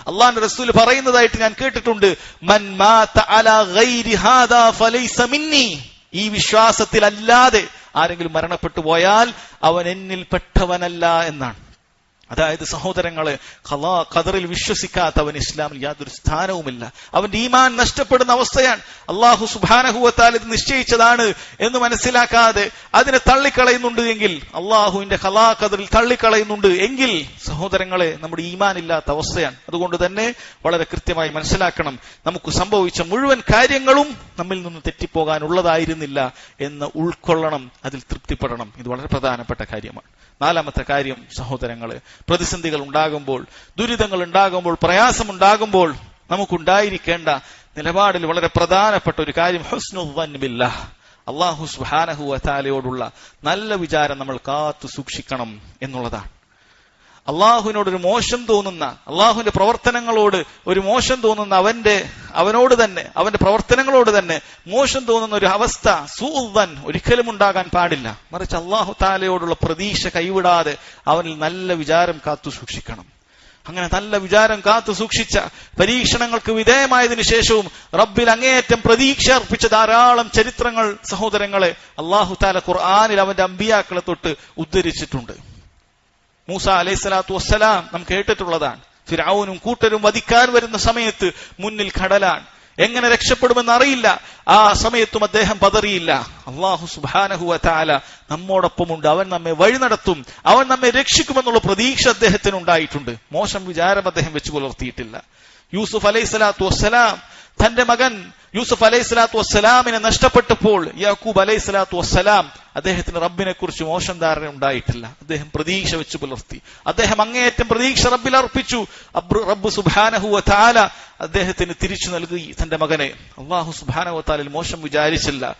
അള്ളാഹിന്റെ റസൂൽ പറയുന്നതായിട്ട് ഞാൻ കേട്ടിട്ടുണ്ട് മൻ മാത ഗൈരി ഹാദാ ഫലൈസ മിന്നി. ഈ വിശ്വാസത്തിലല്ലാതെ ആരെങ്കിലും മരണപ്പെട്ടു പോയാൽ അവൻ എന്നിൽ പെട്ടവനല്ല എന്നാണ്. അതായത് സഹോദരങ്ങളെ ഖലാ ഖദറിൽ വിശ്വസിക്കാത്തവൻ ഇസ്ലാമിൽ യാതൊരു സ്ഥാനവുമില്ല. അവന്റെ ഈമാൻ നഷ്ടപ്പെടുന്ന അവസ്ഥയാണ്. അള്ളാഹു സുബാനഹുവത്താൽ ഇത് നിശ്ചയിച്ചതാണ് എന്ന് മനസ്സിലാക്കാതെ അതിനെ തള്ളിക്കളയുന്നുണ്ട് എങ്കിൽ അള്ളാഹുവിന്റെ ഖലാ ഖദറിൽ തള്ളിക്കളയുന്നുണ്ട് എങ്കിൽ സഹോദരങ്ങളെ നമ്മുടെ ഈമാൻ ഇല്ലാത്ത അവസ്ഥയാണ്. അതുകൊണ്ട് തന്നെ വളരെ കൃത്യമായി മനസ്സിലാക്കണം നമുക്ക് സംഭവിച്ച മുഴുവൻ കാര്യങ്ങളും നമ്മിൽ നിന്ന് തെറ്റിപ്പോകാനുള്ളതായിരുന്നില്ല എന്ന് ഉൾക്കൊള്ളണം അതിൽ തൃപ്തിപ്പെടണം. ഇത് വളരെ പ്രധാനപ്പെട്ട കാര്യമാണ്. നാലാമത്തെ കാര്യം സഹോദരങ്ങളെ പ്രതിസന്ധികൾ ഉണ്ടാകുമ്പോൾ ദുരിതങ്ങൾ ഉണ്ടാകുമ്പോൾ പ്രയാസം ഉണ്ടാകുമ്പോൾ നമുക്കുണ്ടായിരിക്കേണ്ട നിലപാടിൽ വളരെ പ്രധാനപ്പെട്ട ഒരു കാര്യം ഹുസ്നുല്ല അള്ളാഹു സുഹാനഹു വാലയോടുള്ള നല്ല വിചാരം നമ്മൾ കാത്തു സൂക്ഷിക്കണം എന്നുള്ളതാണ്. അള്ളാഹുവിനോട് ഒരു മോശം തോന്നുന്ന അള്ളാഹുവിന്റെ പ്രവർത്തനങ്ങളോട് ഒരു മോശം തോന്നുന്ന അവന്റെ അവനോട് തന്നെ അവന്റെ പ്രവർത്തനങ്ങളോട് തന്നെ മോശം തോന്നുന്ന ഒരു അവസ്ഥ സൂവൻ ഒരിക്കലും ഉണ്ടാകാൻ പാടില്ല. മറിച്ച് അള്ളാഹു താലയോടുള്ള പ്രതീക്ഷ കൈവിടാതെ അവനിൽ നല്ല വിചാരം കാത്തു സൂക്ഷിക്കണം. അങ്ങനെ നല്ല വിചാരം കാത്തു സൂക്ഷിച്ച പരീക്ഷണങ്ങൾക്ക് വിധേയമായതിനു ശേഷവും റബ്ബിൽ അങ്ങേയറ്റം പ്രതീക്ഷ അർപ്പിച്ച ധാരാളം ചരിത്രങ്ങൾ സഹോദരങ്ങളെ അള്ളാഹു താല ഖുർആാനിൽ അവന്റെ അമ്പിയാക്കളെ തൊട്ട് ഉദ്ധരിച്ചിട്ടുണ്ട്. മൂസ അലൈഹി സ്വലാത്തു വസ്സലാം നാം കേട്ടിട്ടുള്ളതാണ്. ഫിരാവുനും കൂട്ടരും വധിക്കാൻ വരുന്ന സമയത്ത് മുന്നിൽ കടലാണ്. എങ്ങനെ രക്ഷപ്പെടുമെന്ന് അറിയില്ല. ആ സമയത്തും അദ്ദേഹം പതറിയില്ല. അള്ളാഹു സുബാനഹുവ താല നമ്മോടൊപ്പമുണ്ട്. അവൻ നമ്മെ വഴി നടത്തും. അവൻ നമ്മെ രക്ഷിക്കുമെന്നുള്ള പ്രതീക്ഷ അദ്ദേഹത്തിന് ഉണ്ടായിട്ടുണ്ട് മോശം വിചാരം അദ്ദേഹം വെച്ചു പുലർത്തിയിട്ടില്ല. യൂസുഫ് അലൈഹി സ്വലാത്തു വസ്സലാം തന്റെ മകൻ യൂസുഫ് അലൈഹി സ്വലാത്തു വസ്സലാമിനെ നഷ്ടപ്പെട്ടപ്പോൾ യാക്കൂബ് അലൈഹി സ്വലാത്തു വസ്സലാം അദ്ദേഹത്തിന് റബ്ബിനെ കുറിച്ച് മോശം ധാരണ ഉണ്ടായിട്ടില്ല. അദ്ദേഹം പ്രതീക്ഷ വെച്ച് പുലർത്തി. അദ്ദേഹം അങ്ങേയറ്റം പ്രതീക്ഷ റബ്ബിൽ അർപ്പിച്ചു. റബ്ബ് സുബാനഹുവ താല അദ്ദേഹത്തിന് തിരിച്ചു നൽകി തന്റെ മകനെ. അള്ളാഹു സുബാനഹു താലിൽ മോശം വിചാരിച്ചില്ല.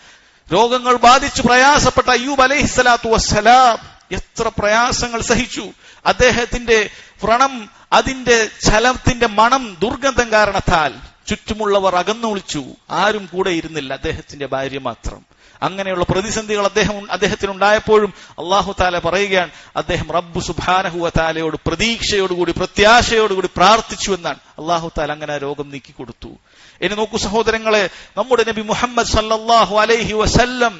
രോഗങ്ങൾ ബാധിച്ചു പ്രയാസപ്പെട്ട അയ്യൂബ് അലൈഹി സ്വലാത്തു വസ്സലാം എത്ര പ്രയാസങ്ങൾ സഹിച്ചു. അദ്ദേഹത്തിന്റെ വ്രണം അതിന്റെ ചലത്തിന്റെ മണം ദുർഗന്ധം കാരണത്താൽ ചുറ്റുമുള്ളവർ അകന്നു വിളിച്ചു. ആരും കൂടെ ഇരുന്നില്ല. അദ്ദേഹത്തിന്റെ ഭാര്യ മാത്രം. അങ്ങനെയുള്ള പ്രതിസന്ധികൾ അദ്ദേഹം അദ്ദേഹത്തിന് ഉണ്ടായപ്പോഴും അള്ളാഹു താല പറയുകയാണ് അദ്ദേഹം റബ്ബു സുബാനഹുവ താലയോട് പ്രതീക്ഷയോടുകൂടി പ്രത്യാശയോടുകൂടി പ്രാർത്ഥിച്ചു എന്നാണ്. അള്ളാഹു താല അങ്ങനെ രോഗം നീക്കി കൊടുത്തു ഇനി നോക്കൂ സഹോദരങ്ങളെ നമ്മുടെ നബി മുഹമ്മദ് സല്ലാഹു അലൈഹി വസല്ലം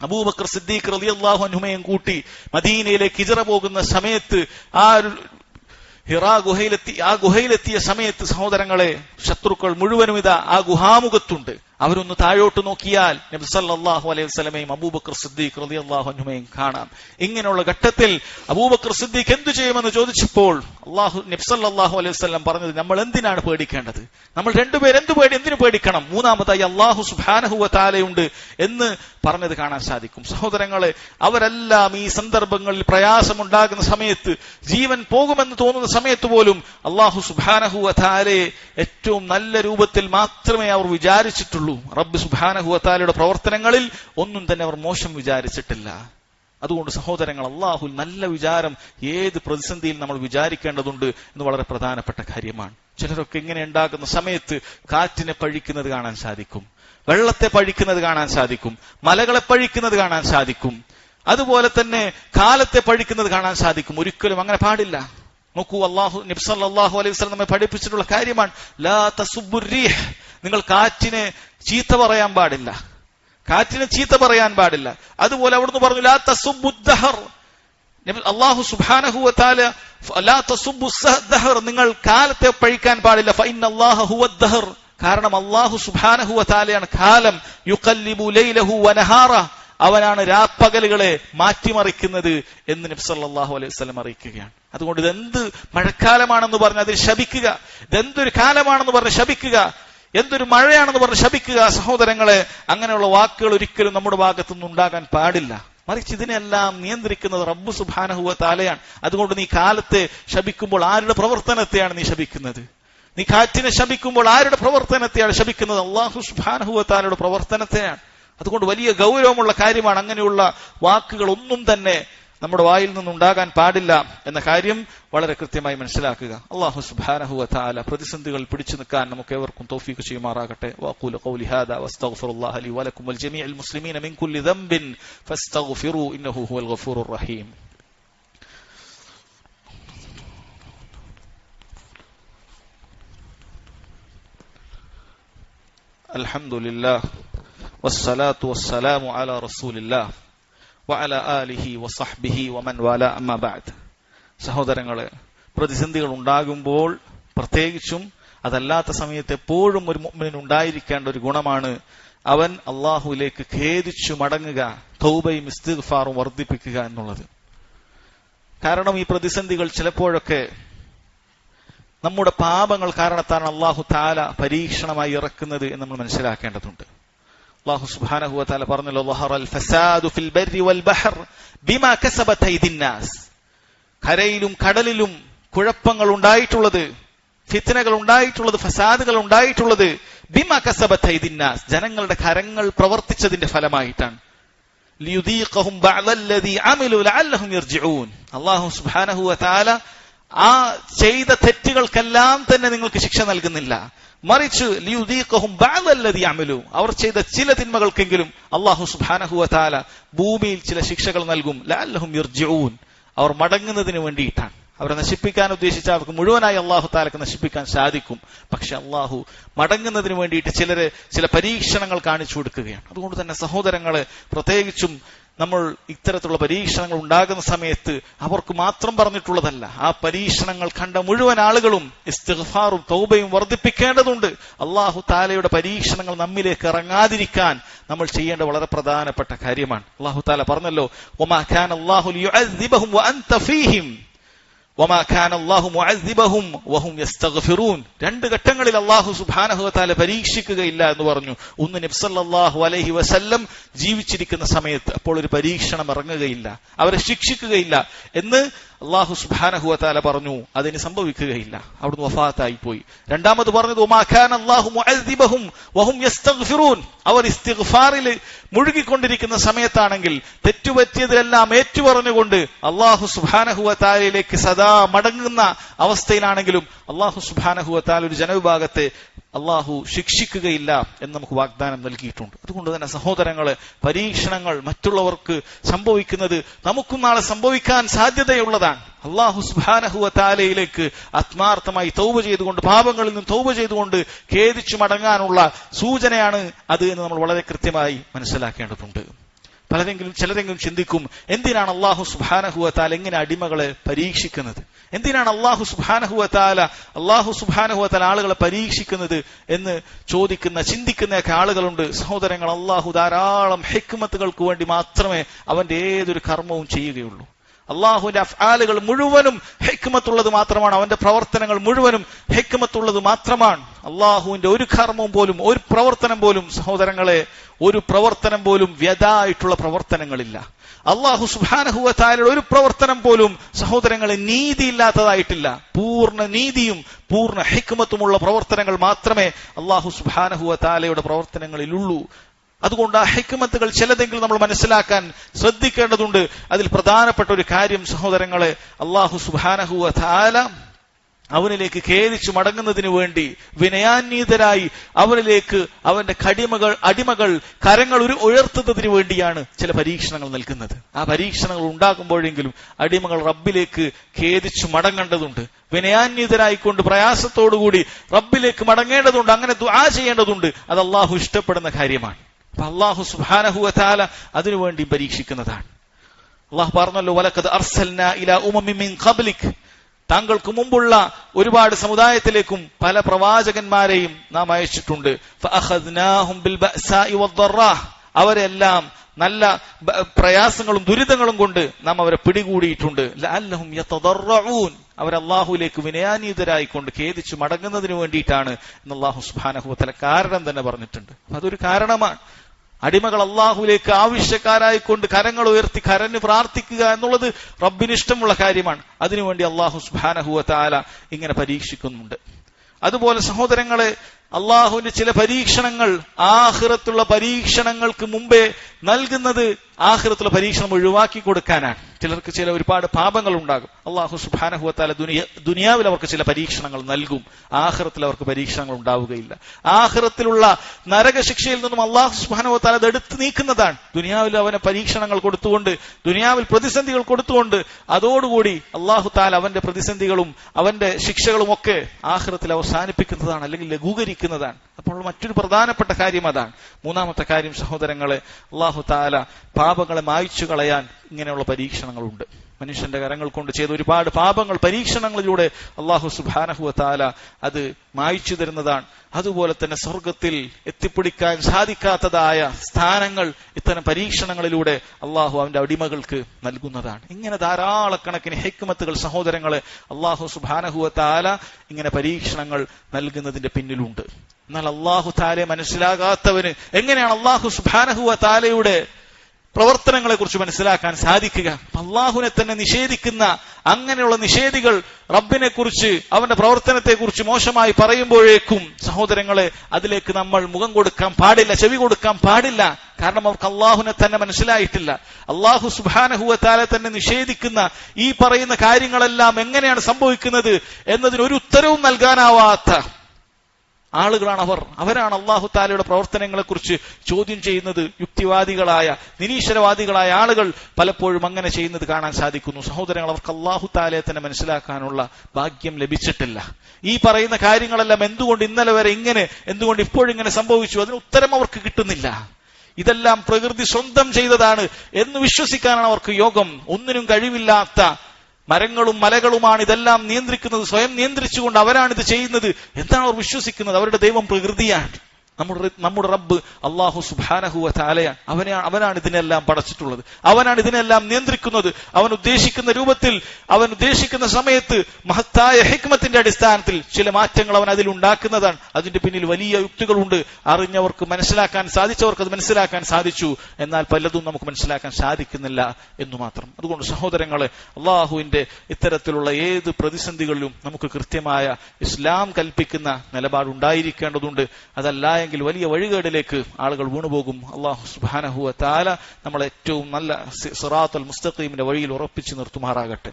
അബൂബക്കർ സിദ്ദീഖ് റളിയല്ലാഹു അനുമയം കൂട്ടി മദീനയിലേക്ക് ഇജറ പോകുന്ന സമയത്ത് ആ ഹിറാ ഗുഹയിലെത്തി ആ ഗുഹയിലെത്തിയ സമയത്ത് സഹോദരങ്ങളെ ശത്രുക്കൾ മുഴുവനും ഇതാ ആ ഗുഹാമുഖത്തുണ്ട്. അവരൊന്ന് താഴോട്ട് നോക്കിയാൽ നബ്സല്ലാഹു അലൈഹി വസ്ലമയും അബൂബക്കർ സിദ്ദീഖ് റതി അള്ളാഹുനുമയും കാണാം. ഇങ്ങനെയുള്ള ഘട്ടത്തിൽ അബൂബക്കർ സിദ്ദീഖ് എന്തു ചെയ്യുമെന്ന് ചോദിച്ചപ്പോൾ അള്ളാഹു നബ്സല്ലാഹു അലൈഹി വസ്ലം പറഞ്ഞത് നമ്മൾ എന്തിനാണ് പേടിക്കേണ്ടത്? നമ്മൾ രണ്ടുപേർ എന്തു പേടി എന്തിനു പേടിക്കണം? മൂന്നാമതായി അള്ളാഹു സുബ്ഹാനഹു താലയുണ്ട് എന്ന് പറഞ്ഞത് കാണാൻ സാധിക്കും. സഹോദരങ്ങളെ അവരെല്ലാം ഈ സന്ദർഭങ്ങളിൽ പ്രയാസമുണ്ടാകുന്ന സമയത്ത് ജീവൻ പോകുമെന്ന് തോന്നുന്ന സമയത്ത് പോലും അള്ളാഹു സുബ്ഹാനഹു അതാലെ ഏറ്റവും നല്ല രൂപത്തിൽ മാത്രമേ അവർ വിചാരിച്ചിട്ടുള്ളൂ. റബ്ബ് സുബ്ഹാനഹു അതാലയുടെ പ്രവർത്തനങ്ങളിൽ ഒന്നും തന്നെ അവർ മോശം വിചാരിച്ചിട്ടില്ല. അതുകൊണ്ട് സഹോദരങ്ങൾ അള്ളാഹു നല്ല വിചാരം ഏത് പ്രതിസന്ധിയിൽ നമ്മൾ വിചാരിക്കേണ്ടതുണ്ട് എന്ന് വളരെ പ്രധാനപ്പെട്ട കാര്യമാണ്. ചിലരൊക്കെ ഇങ്ങനെ ഉണ്ടാകുന്ന സമയത്ത് കാറ്റിനെ പഴിക്കുന്നത് കാണാൻ സാധിക്കും. വെള്ളത്തെ പഴിക്കുന്നത് കാണാൻ സാധിക്കും മലകളെ പഴിക്കുന്നത് കാണാൻ സാധിക്കും അതുപോലെ തന്നെ കാലത്തെ പഴിക്കുന്നത് കാണാൻ സാധിക്കും. ഒരിക്കലും അങ്ങനെ പാടില്ല. നോക്കൂ അള്ളാഹു നബ്സല്ലാഹു അലൈഹി വസല്ലം നമ്മെ പഠിപ്പിച്ചിട്ടുള്ള കാര്യമാണ് ലാ നിങ്ങൾ കാറ്റിനെ ചീത്ത പറയാൻ പാടില്ല. കാറ്റിനെ ചീത്ത പറയാൻ പാടില്ല. അതുപോലെ അവിടുന്ന് പറഞ്ഞു ലാ തസുബുദ്ദഹർ അള്ളാഹു സുബ്ഹാനഹു വതആല ലാ നിങ്ങൾ കാലത്തെ പഴിക്കാൻ പാടില്ല. ഫൈൻ അള്ളാഹു കാരണം അള്ളാഹു സുബ്ഹാനഹു വതആലയാണ് കാലം യുഖല്ലിബു ലൈലഹു വനഹാറ. അവനാണ് രാപ്പകലുകളെ മാറ്റിമറിക്കുന്നത് എന്ന് നബ്സല്ലാഹു അലൈഹി വസല്ലം അറിയിക്കുകയാണ്. അതുകൊണ്ട് ഇതെന്ത് മഴക്കാലമാണെന്ന് പറഞ്ഞ് അതിൽ ശപിക്കുക. ഇതെന്തൊരു കാലമാണെന്ന് പറഞ്ഞ് ശപിക്കുക. എന്തൊരു മഴയാണെന്ന് പറഞ്ഞ് ശപിക്കുക സഹോദരങ്ങളെ. അങ്ങനെയുള്ള വാക്കുകൾ ഒരിക്കലും നമ്മുടെ ഭാഗത്തുനിന്ന് ഉണ്ടാകാൻ പാടില്ല. മറിച്ച് ഇതിനെല്ലാം നിയന്ത്രിക്കുന്നത് റബ്ബു സുബാനഹുവ താലയാണ് അതുകൊണ്ട് നീ കാലത്തെ ശപിക്കുമ്പോൾ ആരുടെ പ്രവർത്തനത്തെയാണ് നീ ശപിക്കുന്നത്? നീ കാറ്റിനെ ശപിക്കുമ്പോൾ ആരുടെ പ്രവർത്തനത്തെയാണ് ശപിക്കുന്നത് അള്ളാഹു സുബാനഹുവ താലയുടെ പ്രവർത്തനത്തെയാണ്. അതുകൊണ്ട് വലിയ ഗൗരവമുള്ള കാര്യമാണ് അങ്ങനെയുള്ള വാക്കുകൾ ഒന്നും തന്നെ നമ്മുടെ വായിൽ നിന്നുണ്ടാകാൻ പാടില്ല എന്ന കാര്യം വളരെ കൃത്യമായി മനസ്സിലാക്കുക. അള്ളാഹു വതആല പ്രതിസന്ധികൾ പിടിച്ചു നിൽക്കാൻ നമുക്ക് ഏവർക്കും തോഫീക്ക് ചെയ്യുമാറാകട്ടെ. വഖൂലു ഖൗലി വൽ മുസ്ലിമീന മിൻ കുല്ലി ഇന്നഹു ഹുവൽ റഹീം. الحمد لله والصلاة والسلام على رسول الله وعلى آله وصحبه ومن والاه أما بعد സഹോദരങ്ങളെ പ്രതിസന്ധികൾ ഉണ്ടാകുമ്പോൾ പ്രത്യേകിച്ചും അതല്ലാത്ത സമയത്ത് എപ്പോഴും ഒരു മുഅ്മിനിന് ഉണ്ടായിരിക്കേണ്ട ഒരു ഗുണമാണ് അവൻ അള്ളാഹുവിലേക്ക് ഖേദിച്ചു മടങ്ങുക തൗബയും ഇസ്തിഗ്ഫാറും വർദ്ധിപ്പിക്കുക എന്നുള്ളത് കാരണം ഈ പ്രതിസന്ധികൾ ചിലപ്പോഴൊക്കെ നമ്മുടെ പാപങ്ങൾ കാരണത്താണ് അള്ളാഹു താല പരീക്ഷണമായി ഇറക്കുന്നത് എന്ന് നമ്മൾ മനസ്സിലാക്കേണ്ടതുണ്ട്. അള്ളാഹു സുബ്ഹാനഹു താല പറഞ്ഞല്ലോ കരയിലും കടലിലും കുഴപ്പങ്ങൾ ഉണ്ടായിട്ടുള്ളത് ഫിത്തനകൾ ഉണ്ടായിട്ടുള്ളത് ഫസാദുകൾ ഉണ്ടായിട്ടുള്ളത് ബിമ കസബത് ഐദിന്നാസ് ജനങ്ങളുടെ കരങ്ങൾ പ്രവർത്തിച്ചതിന്റെ ഫലമായിട്ടാണ്. അള്ളാഹു സുബാനഹു അമിലു ആ ചെയ്ത തെറ്റുകൾക്കെല്ലാം തന്നെ നിങ്ങൾക്ക് ശിക്ഷ നൽകുന്നില്ല. മറിച്ച് ലിയുദീഖഹും ബഅദല്ലദീ അമലു. അവർ ചെയ്ത ചില തിന്മകൾക്കെങ്കിലും അള്ളാഹു സുബ്ഹാനഹു വതആല ഭൂമിയിൽ ചില ശിക്ഷകൾ നൽകും. ലാല്ലഹും യർജിഊൻ. അവർ മടങ്ങുന്നതിന് വേണ്ടിയിട്ടാണ്. അവരെ നശിപ്പിക്കാൻ ഉദ്ദേശിച്ച അവർക്ക് മുഴുവനായി അള്ളാഹു താലക്ക് നശിപ്പിക്കാൻ സാധിക്കും. പക്ഷെ അള്ളാഹു മടങ്ങുന്നതിന് വേണ്ടിയിട്ട് ചിലരെ ചില പരീക്ഷണങ്ങൾ കാണിച്ചു കൊടുക്കുകയാണ്. അതുകൊണ്ട് തന്നെ സഹോദരങ്ങളെ പ്രത്യേകിച്ചും നമ്മൾ ഇത്തരത്തിലുള്ള പരീക്ഷണങ്ങൾ ഉണ്ടാകുന്ന സമയത്ത് അവർക്ക് മാത്രം പറഞ്ഞിട്ടുള്ളതല്ല. ആ പരീക്ഷണങ്ങൾ കണ്ട മുഴുവൻ ആളുകളും ഇസ്തിഹാറും തൗബയും വർദ്ധിപ്പിക്കേണ്ടതുണ്ട്. അള്ളാഹു താലയുടെ പരീക്ഷണങ്ങൾ നമ്മിലേക്ക് ഇറങ്ങാതിരിക്കാൻ നമ്മൾ ചെയ്യേണ്ട വളരെ പ്രധാനപ്പെട്ട കാര്യമാണ്. അള്ളാഹു താല പറഞ്ഞല്ലോ ഒമാ ഖാൻ അള്ളാഹു രണ്ട് ഘട്ടങ്ങളിൽ അള്ളാഹു സുബ്ഹാനഹു വതആല പരീക്ഷിക്കുകയില്ല എന്ന് പറഞ്ഞു. ഒന്ന് നബി അലഹി അലൈഹി വസല്ലം ജീവിച്ചിരിക്കുന്ന സമയത്ത് അപ്പോൾ ഒരു പരീക്ഷണം ഇറങ്ങുകയില്ല. അവരെ ശിക്ഷിക്കുകയില്ല. എന്ന് അള്ളാഹു സുബ്ഹാനഹു വതആല പറഞ്ഞു അതിന് സംഭവിക്കുകയില്ല. അവിടുന്ന് വഫാത്തായി പോയി രണ്ടാമത് പറഞ്ഞത് ഒമാ ഖാൻ അല്ലാഹു മുഅദ്ദിബഹും വഹും യസ്തഗ്ഫിറൂൻ. അവർ ഇസ്തിഗ്ഫാറിൽ മുഴുകിക്കൊണ്ടിരിക്കുന്ന സമയത്താണെങ്കിൽ തെറ്റുപറ്റിയതിലെല്ലാം ഏറ്റുപറഞ്ഞുകൊണ്ട് അള്ളാഹു സുബാനഹുവ താലയിലേക്ക് സദാ മടങ്ങുന്ന അവസ്ഥയിലാണെങ്കിലും അള്ളാഹു സുബാനഹുവ താല ഒരു ജനവിഭാഗത്തെ അള്ളാഹു ശിക്ഷിക്കുകയില്ല എന്ന് നമുക്ക് വാഗ്ദാനം നൽകിയിട്ടുണ്ട്. അതുകൊണ്ട് തന്നെ സഹോദരങ്ങളെ പരീക്ഷണങ്ങൾ മറ്റുള്ളവർക്ക് സംഭവിക്കുന്നത് നമുക്കും നാളെ സംഭവിക്കാൻ സാധ്യതയുള്ളതാണ്. അള്ളാഹു സുബാനഹുവ താലയിലേക്ക് ആത്മാർത്ഥമായി തൗബ ചെയ്തുകൊണ്ട് പാപങ്ങളിൽ നിന്ന് തൗബ ചെയ്തുകൊണ്ട് ഖേദിച്ചു മടങ്ങാനുള്ള സൂചനയാണ് അത് എന്ന് നമ്മൾ വളരെ കൃത്യമായി മനസ്സിലാക്കേണ്ടതുണ്ട്. പലരെങ്കിലും ചിലരെങ്കിലും ചിന്തിക്കും എന്തിനാണ് അള്ളാഹു സുബാനഹുവത്താൽ എങ്ങനെ അടിമകളെ പരീക്ഷിക്കുന്നത്? എന്തിനാണ് അള്ളാഹു സുബാനഹുവത്താല അള്ളാഹു സുബാനഹുവത്താൽ ആളുകളെ പരീക്ഷിക്കുന്നത് എന്ന് ചോദിക്കുന്ന ചിന്തിക്കുന്നൊക്കെ ആളുകളുണ്ട്. സഹോദരങ്ങൾ അള്ളാഹു ധാരാളം ഹെക്മത്തുകൾക്ക് വേണ്ടി മാത്രമേ അവന്റെ ഏതൊരു കർമ്മവും ചെയ്യുകയുള്ളൂ. അള്ളാഹുവിന്റെ അഫ്ആലുകൾ മുഴുവനും ഹെക്മത്തുള്ളത് മാത്രമാണ്. അവന്റെ പ്രവർത്തനങ്ങൾ മുഴുവനും ഹെക്മത്തുള്ളത് മാത്രമാണ്. അള്ളാഹുവിന്റെ ഒരു കർമ്മവും പോലും ഒരു പ്രവർത്തനം പോലും സഹോദരങ്ങളെ ഒരു പ്രവർത്തനം പോലും വ്യതായിട്ടുള്ള പ്രവർത്തനങ്ങളില്ല. അള്ളാഹു സുബാനഹുവത്തായാലുള്ള ഒരു പ്രവർത്തനം പോലും സഹോദരങ്ങളെ നീതിയില്ലാത്തതായിട്ടില്ല. പൂർണ നീതിയും പൂർണ ഹിക്മത്തുമുള്ള പ്രവർത്തനങ്ങൾ മാത്രമേ അള്ളാഹു സുബാനഹുവത്താലയുടെ പ്രവർത്തനങ്ങളിലുള്ളൂ. അതുകൊണ്ട് ആ ഹൈക്കുമത്തുകൾ ചിലതെങ്കിലും നമ്മൾ മനസ്സിലാക്കാൻ ശ്രദ്ധിക്കേണ്ടതുണ്ട്. അതിൽ പ്രധാനപ്പെട്ട ഒരു കാര്യം സഹോദരങ്ങളെ അള്ളാഹു സുബാനഹുവ താല അവനിലേക്ക് ഖേദിച്ചു മടങ്ങുന്നതിന് വേണ്ടി വിനയാന്വീതരായി അവനിലേക്ക് അവന്റെ കടിമകൾ അടിമകൾ കരങ്ങൾ ഒരു ഉയർത്തുന്നതിന് വേണ്ടിയാണ് ചില പരീക്ഷണങ്ങൾ നൽകുന്നത്. ആ പരീക്ഷണങ്ങൾ ഉണ്ടാകുമ്പോഴെങ്കിലും അടിമകൾ റബ്ബിലേക്ക് ഖേദിച്ചു മടങ്ങേണ്ടതുണ്ട്. വിനയാന്വിതരായിക്കൊണ്ട് പ്രയാസത്തോടുകൂടി റബ്ബിലേക്ക് മടങ്ങേണ്ടതുണ്ട് അങ്ങനെ ദുആ ചെയ്യേണ്ടതുണ്ട്. അത് അള്ളാഹു ഇഷ്ടപ്പെടുന്ന കാര്യമാണ്. അള്ളാഹു സുബാനഹുവല അതിനുവേണ്ടി പരീക്ഷിക്കുന്നതാണ്. അള്ളാഹു പറഞ്ഞല്ലോ വലക്കത് അർസൽന ഇല ഉമിൻ കബ്ലിക് താങ്കൾക്ക് മുമ്പുള്ള ഒരുപാട് സമുദായത്തിലേക്കും പല പ്രവാചകന്മാരെയും നാം അയച്ചിട്ടുണ്ട്. അവരെല്ലാം നല്ല പ്രയാസങ്ങളും ദുരിതങ്ങളും കൊണ്ട് നാം അവരെ പിടികൂടിയിട്ടുണ്ട്. അള്ളാഹുലേക്ക് വിനയാനീതരായിക്കൊണ്ട് ഖേദിച്ചു മടങ്ങുന്നതിന് വേണ്ടിയിട്ടാണ് എന്ന് അള്ളാഹു സുബാനഹുത്തല കാരണം തന്നെ പറഞ്ഞിട്ടുണ്ട്. അതൊരു കാരണമാണ്. അടിമകൾ അള്ളാഹുലേക്ക് ആവശ്യക്കാരായിക്കൊണ്ട് കരങ്ങൾ ഉയർത്തി കരഞ്ഞ് പ്രാർത്ഥിക്കുക എന്നുള്ളത് റബ്ബിന് ഇഷ്ടമുള്ള കാര്യമാണ്. അതിനുവേണ്ടി അള്ളാഹു സുബാനഹുവ ഇങ്ങനെ പരീക്ഷിക്കുന്നുണ്ട്. അതുപോലെ സഹോദരങ്ങളെ അള്ളാഹുവിന്റെ ചില പരീക്ഷണങ്ങൾ ആഹ്റത്തുള്ള പരീക്ഷണങ്ങൾക്ക് മുമ്പേ നൽകുന്നത് ആഹ്റത്തുള്ള പരീക്ഷണം ഒഴിവാക്കി കൊടുക്കാനാണ്. ചിലർക്ക് ചില ഒരുപാട് പാപങ്ങൾ ഉണ്ടാകും. അള്ളാഹു സുബാനഹുവത്താല ദുനിയ ദുനിയാവിൽ അവർക്ക് ചില പരീക്ഷണങ്ങൾ നൽകും. ആഹ്റത്തിൽ അവർക്ക് പരീക്ഷണങ്ങൾ ഉണ്ടാവുകയില്ല. ആഹ്റത്തിലുള്ള നരകശിക്ഷയിൽ നിന്നും അള്ളാഹു സുബാനഹുവത്താല എടുത്തു നീക്കുന്നതാണ്. ദുനിയാവിൽ അവനെ പരീക്ഷണങ്ങൾ കൊടുത്തുകൊണ്ട് ദുനിയാവിൽ പ്രതിസന്ധികൾ കൊടുത്തുകൊണ്ട് അതോടുകൂടി അള്ളാഹു താല അവന്റെ പ്രതിസന്ധികളും അവന്റെ ശിക്ഷകളും ഒക്കെ ആഹ്റത്തിൽ അവസാനിപ്പിക്കുന്നതാണ് അല്ലെങ്കിൽ ലഘൂകരിക്കുന്നതാണ്. അപ്പോൾ മറ്റൊരു പ്രധാനപ്പെട്ട കാര്യം അതാണ്. മൂന്നാമത്തെ കാര്യം സഹോദരങ്ങളെ അള്ളാഹു താല പാപങ്ങളെ മായ്ച്ചു കളയാൻ ഇങ്ങനെയുള്ള പരീക്ഷണങ്ങളുണ്ട്. മനുഷ്യന്റെ കരങ്ങൾ കൊണ്ട് ചെയ്ത ഒരുപാട് പാപങ്ങൾ പരീക്ഷണങ്ങളിലൂടെ അള്ളാഹു സുബാനഹുവ താല അത് മായ്ച്ചു തരുന്നതാണ്. അതുപോലെ തന്നെ സ്വർഗത്തിൽ എത്തിപ്പിടിക്കാൻ സാധിക്കാത്തതായ സ്ഥാനങ്ങൾ ഇത്തരം പരീക്ഷണങ്ങളിലൂടെ അള്ളാഹു അവന്റെ അടിമകൾക്ക് നൽകുന്നതാണ്. ഇങ്ങനെ ധാരാളക്കണക്കിന് ഹെക്മത്തുകൾ സഹോദരങ്ങളെ അള്ളാഹു സുബാനഹുവ താല ഇങ്ങനെ പരീക്ഷണങ്ങൾ നൽകുന്നതിന്റെ പിന്നിലുണ്ട്. എന്നാൽ അള്ളാഹു താലെ മനസ്സിലാകാത്തവന് എങ്ങനെയാണ് അള്ളാഹു സുബാനഹുവ താലയുടെ പ്രവർത്തനങ്ങളെ കുറിച്ച് മനസ്സിലാക്കാൻ സാധിക്കുക. അള്ളാഹുവിനെ തന്നെ നിഷേധിക്കുന്ന അങ്ങനെയുള്ള നിഷേധികൾ റബ്ബിനെ കുറിച്ച് അവന്റെ പ്രവർത്തനത്തെ കുറിച്ച് മോശമായി പറയുമ്പോഴേക്കും സഹോദരങ്ങളെ അതിലേക്ക് നമ്മൾ മുഖം കൊടുക്കാൻ പാടില്ല ചെവി കൊടുക്കാൻ പാടില്ല. കാരണം അവർക്ക് അള്ളാഹുവിനെ തന്നെ മനസ്സിലായിട്ടില്ല. അള്ളാഹു സുബാനഹുവത്താലെ തന്നെ നിഷേധിക്കുന്ന ഈ പറയുന്ന കാര്യങ്ങളെല്ലാം എങ്ങനെയാണ് സംഭവിക്കുന്നത് എന്നതിന് ഒരു ഉത്തരവും നൽകാനാവാത്ത ആളുകളാണ് അവർ അവരാണ് അള്ളാഹു താലയുടെ പ്രവർത്തനങ്ങളെ കുറിച്ച് ചോദ്യം ചെയ്യുന്നത്. യുക്തിവാദികളായ നിരീശ്വരവാദികളായ ആളുകൾ പലപ്പോഴും അങ്ങനെ ചെയ്യുന്നത് കാണാൻ സാധിക്കുന്നു. സഹോദരങ്ങൾ അവർക്ക് അള്ളാഹു താലയെ തന്നെ മനസ്സിലാക്കാനുള്ള ഭാഗ്യം ലഭിച്ചിട്ടില്ല. ഈ പറയുന്ന കാര്യങ്ങളെല്ലാം എന്തുകൊണ്ട് ഇന്നലെ വരെ ഇങ്ങനെ എന്തുകൊണ്ട് ഇപ്പോഴിങ്ങനെ സംഭവിച്ചു? അതിന് ഉത്തരം അവർക്ക് കിട്ടുന്നില്ല. ഇതെല്ലാം പ്രകൃതി സ്വന്തം ചെയ്തതാണ് എന്ന് വിശ്വസിക്കാനാണ് അവർക്ക് യോഗം. ഒന്നിനും കഴിവില്ലാത്ത മരങ്ങളും മലകളുമാണ് ഇതെല്ലാം നിയന്ത്രിക്കുന്നത്. സ്വയം നിയന്ത്രിച്ചുകൊണ്ട് അവരാണ് ഇത് ചെയ്യുന്നത്. എന്താണ് അവർ വിശ്വസിക്കുന്നത്? അവരുടെ ദൈവം പ്രകൃതിയാണ്. നമ്മുടെ നമ്മുടെ റബ്ബ് അള്ളാഹു സുബാനഹുവ താലയാണ് അവനെ അവനാണ് ഇതിനെല്ലാം പടച്ചിട്ടുള്ളത്. അവനാണ് ഇതിനെല്ലാം നിയന്ത്രിക്കുന്നത്. അവൻ ഉദ്ദേശിക്കുന്ന രൂപത്തിൽ അവൻ ഉദ്ദേശിക്കുന്ന സമയത്ത് മഹത്തായ ഹിക്മത്തിന്റെ അടിസ്ഥാനത്തിൽ ചില മാറ്റങ്ങൾ അവൻ അതിൽ ഉണ്ടാക്കുന്നതാണ്. അതിന്റെ പിന്നിൽ വലിയ യുക്തികളുണ്ട്. അറിഞ്ഞവർക്ക് മനസ്സിലാക്കാൻ സാധിച്ചവർക്ക് അത് മനസ്സിലാക്കാൻ സാധിച്ചു. എന്നാൽ പലതും നമുക്ക് മനസ്സിലാക്കാൻ സാധിക്കുന്നില്ല എന്ന് മാത്രം. അതുകൊണ്ട് സഹോദരങ്ങളെ അള്ളാഹുവിന്റെ ഇത്തരത്തിലുള്ള ഏത് പ്രതിസന്ധികളിലും നമുക്ക് കൃത്യമായ ഇസ്ലാം കൽപ്പിക്കുന്ന നിലപാടുണ്ടായിരിക്കേണ്ടതുണ്ട്. അതല്ല എങ്കിൽ വലിയ വഴികേടിലേക്ക് ആളുകൾ വീണുപോകും. അള്ളാഹു സുബാനഹുവ താല നമ്മൾ ഏറ്റവും നല്ല സിറാത്തുൽ മുസ്തഖീമിന്റെ വഴിയിൽ ഉറപ്പിച്ചു നിർത്തുമാറാകട്ടെ.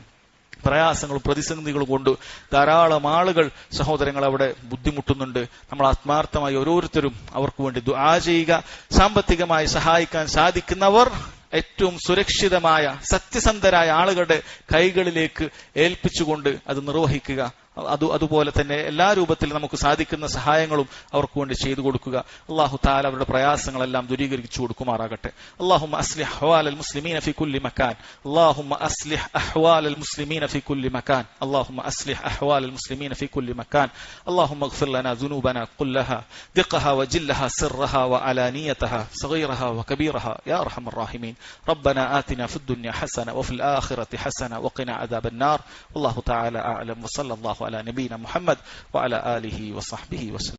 പ്രയാസങ്ങളും പ്രതിസന്ധികളും കൊണ്ട് ധാരാളം ആളുകൾ സഹോദരങ്ങൾ അവിടെ ബുദ്ധിമുട്ടുന്നുണ്ട്. നമ്മൾ ആത്മാർത്ഥമായി ഓരോരുത്തരും അവർക്ക് വേണ്ടി ദുആ ചെയ്യുക. സാമ്പത്തികമായി സഹായിക്കാൻ സാധിക്കുന്നവർ ഏറ്റവും സുരക്ഷിതമായ സത്യസന്ധരായ ആളുകളുടെ കൈകളിലേക്ക് ഏൽപ്പിച്ചുകൊണ്ട് അത് നിർവഹിക്കുക. അത് അതുപോലെ തന്നെ എല്ലാ രൂപത്തിലും നമുക്ക് സാധിക്കുന്ന സഹായങ്ങളും അവർക്ക് വേണ്ടി ചെയ്തു കൊടുക്കുക അള്ളാഹു താല അവരുടെ പ്രയാസങ്ങളെല്ലാം ദൂരീകരിച്ചു കൊടുക്കുമാറാകട്ടെ അള്ളാഹു അസ്ലിഹ് അഹ്വാൽ المسلمين في كل مكان اللهم أصلح أحوال المسلمين في كل مكان اللهم أصلح أحوال المسلمين في كل مكان اللهم اغفر لنا ذنوبنا كلها دقها وجلها سرها وعلانيتها صغيرها وكبيرها يا أرحم الراحمين ربنا آتنا في الدنيا حسنة وفي الآخرة حسنة وقنا عذاب النار والله تعالى أعلم وصلى الله على نبينا محمد وعلى آله وصحبه وسلم.